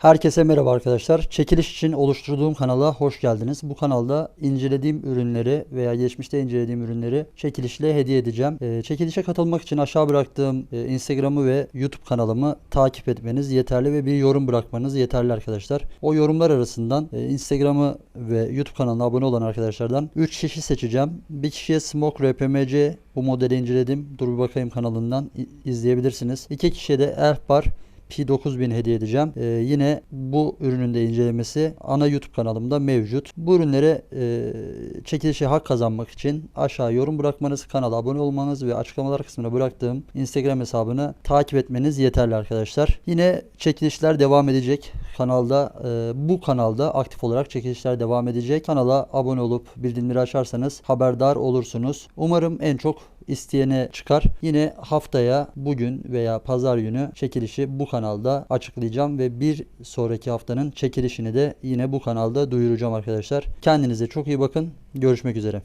Herkese merhaba arkadaşlar. Çekiliş için oluşturduğum kanala hoş geldiniz. Bu kanalda incelediğim ürünleri veya geçmişte incelediğim ürünleri çekilişle hediye edeceğim. Ee, çekilişe katılmak için aşağı bıraktığım e, Instagram'ı ve YouTube kanalımı takip etmeniz yeterli ve bir yorum bırakmanız yeterli arkadaşlar. O yorumlar arasından e, Instagram'ı ve YouTube kanalına abone olan arkadaşlardan 3 kişi seçeceğim. Bir kişiye Smoke RPMC bu modeli inceledim. Dur bir bakayım kanalından izleyebilirsiniz. İki kişiye de Elfbar P9000 hediye edeceğim. Ee, yine bu ürünün de incelemesi ana YouTube kanalımda mevcut. Bu ürünlere e, çekilişe hak kazanmak için aşağı yorum bırakmanız, kanala abone olmanız ve açıklamalar kısmına bıraktığım Instagram hesabını takip etmeniz yeterli arkadaşlar. Yine çekilişler devam edecek. Kanalda e, bu kanalda aktif olarak çekilişler devam edecek. Kanala abone olup bildirimleri açarsanız haberdar olursunuz. Umarım en çok isteyene çıkar. Yine haftaya bugün veya pazar günü çekilişi bu kanalda açıklayacağım ve bir sonraki haftanın çekilişini de yine bu kanalda duyuracağım arkadaşlar. Kendinize çok iyi bakın. Görüşmek üzere.